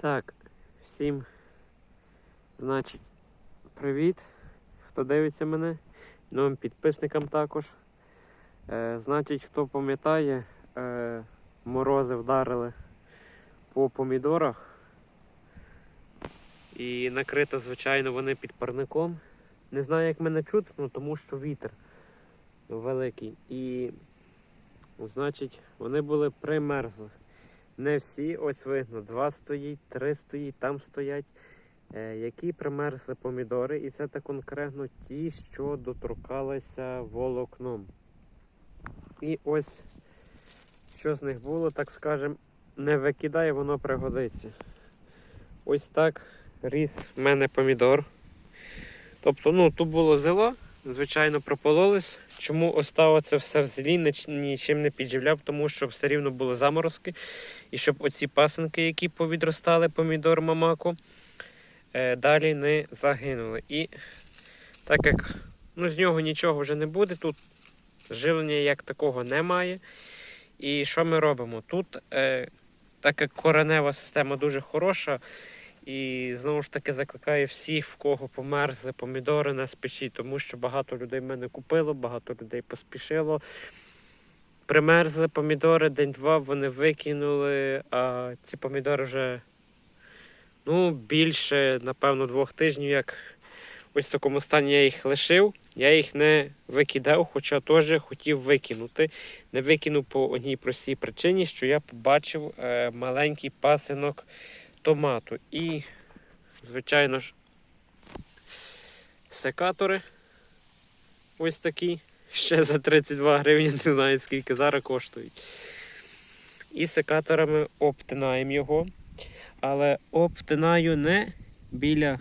Так, всім, значить, привіт, хто дивиться мене, новим підписникам також. Е, значить, хто пам'ятає, е, морози вдарили по помідорах. І накрито, звичайно, вони під парником. Не знаю, як мене чути, ну тому що вітер великий. І, значить, вони були примерзли. Не всі, ось видно, два стоїть, три стоїть, там стоять. Е, які примерзли помідори, і це так конкретно ті, що доторкалися волокном. І ось що з них було, так скажем, не викидай, воно пригодиться. Ось так ріс в мене помідор. Тобто, ну, тут було зело, звичайно, пропололись. Чому оставив це все в зелі, нічим не підживляв, тому що все рівно були заморозки. І щоб оці пасенки, які повідростали помідор мамаку, е, далі не загинули. І так як ну, з нього нічого вже не буде, тут живлення як такого немає. І що ми робимо? Тут, е, так як коренева система дуже хороша, і знову ж таки закликаю всіх, в кого померзли помідори, не спішіть, тому що багато людей мене купило, багато людей поспішило. Примерзли помідори, день-два вони викинули, а ці помідори вже ну, більше, напевно, двох тижнів, як ось в такому стані я їх лишив. Я їх не викидав, хоча теж хотів викинути. Не викинув по одній простій причині, що я побачив е, маленький пасинок томату. І, звичайно ж, секатори ось такі. Ще за 32 гривні, не знаю скільки зараз коштують. І секаторами обтинаємо його. Але обтинаю не біля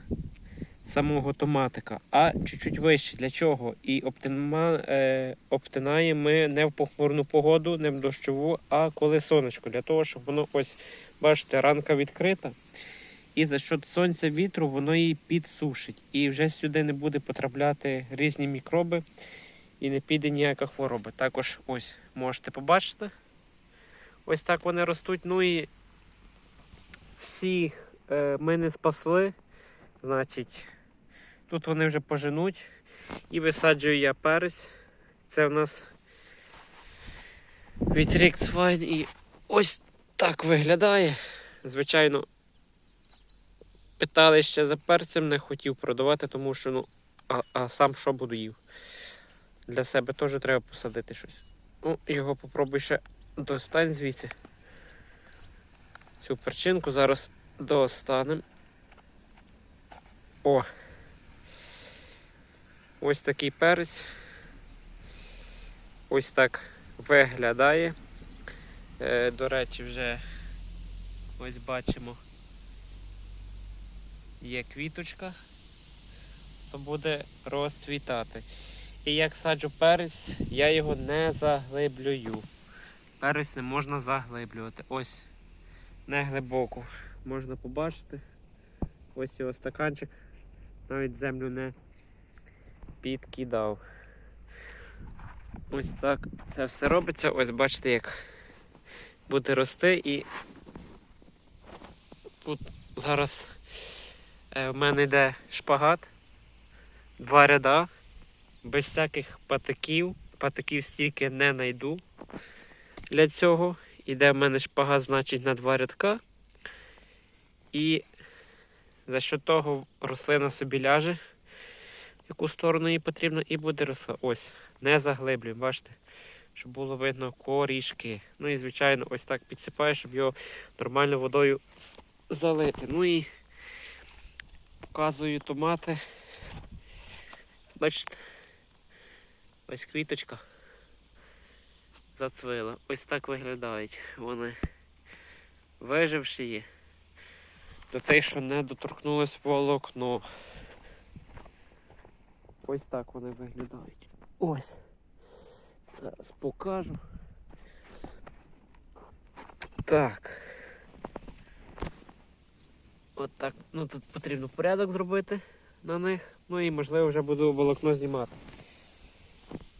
самого томатика, а чуть-чуть вище. Для чого? І обтима, е, обтинаємо ми не в похмурну погоду, не в дощову, а коли сонечко. Для того, щоб воно ось, бачите, ранка відкрита. І за счет сонця вітру воно її підсушить. І вже сюди не буде потрапляти різні мікроби і не піде ніяка хвороба. Також ось можете побачити. Ось так вони ростуть. Ну і всіх е, ми не спасли. Значить, тут вони вже поженуть. І висаджую я перець. Це в нас від Ріксвайн. І ось так виглядає. Звичайно, питали ще за перцем, не хотів продавати, тому що ну, а, а сам що буду їв. Для себе теж треба посадити щось. Ну, його попробуй ще достань звідси. Цю перчинку зараз достанемо. О! Ось такий перець. Ось так виглядає. Е, до речі, вже ось бачимо. Є квіточка, то буде розцвітати. І як саджу перець, я його не заглиблюю. Перець не можна заглиблювати. Ось не глибоко. Можна побачити. Ось його стаканчик. Навіть землю не підкидав. Ось так це все робиться. Ось бачите, як буде рости і тут зараз е, в мене йде шпагат, два ряда без всяких патиків. Патиків стільки не знайду для цього. Іде в мене шпага, значить, на два рядка. І за що того рослина собі ляже, в яку сторону їй потрібно, і буде росла. Ось, не заглиблюємо, бачите, щоб було видно корішки. Ну і, звичайно, ось так підсипаю, щоб його нормально водою залити. Ну і показую томати. Бачите. Ось квіточка зацвила. Ось так виглядають вони. Виживші є. До тих, що не доторкнулось волокно. Ось так вони виглядають. Ось. Зараз покажу. Так. От так. Ну тут потрібно порядок зробити на них. Ну і можливо вже буду волокно знімати.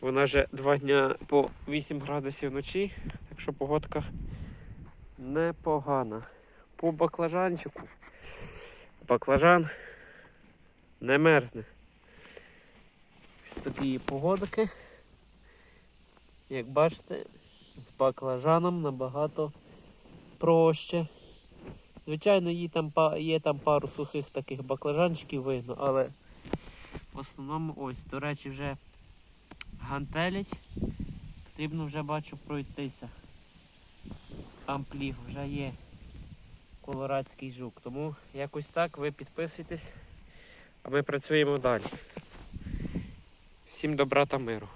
Вона вже два дня по 8 градусів вночі, так що погодка непогана. по баклажанчику. Баклажан не мерзне. Такі погодки. Як бачите, з баклажаном набагато проще. Звичайно, є там, є там пару сухих таких баклажанчиків видно, але в основному ось, до речі, вже гантелять. Потрібно вже бачу пройтися. Там пліг вже є колорадський жук. Тому якось так ви підписуйтесь, а ми працюємо далі. Всім добра та миру.